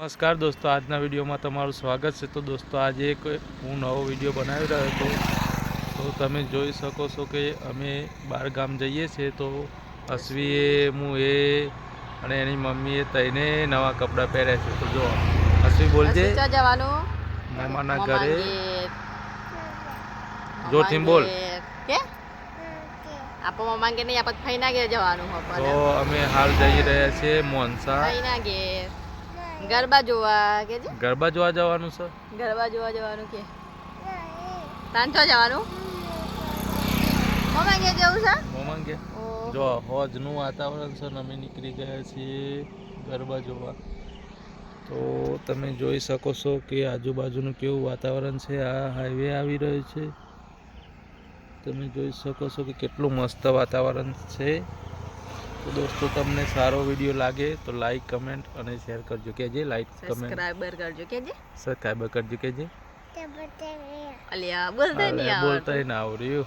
નમસ્કાર દોસ્તો આજના વિડીયોમાં તમારું સ્વાગત છે. તો દોસ્તો આજે એક હું નવો વીડિયો બનાવી રહ્યો હતો તો તમે જોઈ શકો છો કે અમે બહાર ગામ જઈએ છીએ. તો અશ્વીએ હું એ અને એની મમ્મીએ તઈને નવા કપડાં પહેર્યા છે. તો જો અશ્વી બોલજે મામાના ઘરે. જોરથી બોલ. આપો મમ્મા કે નહીં આપત ફઈના ઘેર જવાનું તો અમે હાલ જઈ રહ્યા છીએ મોનસા. ફઈના ઘેર. ગરબા જોવા કે છે? ગરબા જોવા જવાનું છે. ગરબા જોવા જવાનું કે? છો જવાનું? મમ્મા જવું છે? મોમાં જો હોજનું વાતાવરણ છે અમે નીકળી ગયા છીએ ગરબા જોવા. તો તમે જોઈ શકો છો કે આજુબાજુનું કેવું વાતાવરણ છે. આ હાઈવે આવી રહ્યો છે. તમે જોઈ શકો છો કે કેટલું મસ્ત વાતાવરણ છે. તો દોસ્તો તમને સારો વીડિયો લાગે તો લાઈક કમેન્ટ અને શેર કરજો. કેજે લાઈક કમેન્ટ સબસ્ક્રાઇબર કરજો કે જે કરજો કેજે અલ્યા બોલતા નહીં બોલતા આવડતું. ના આવડ્યું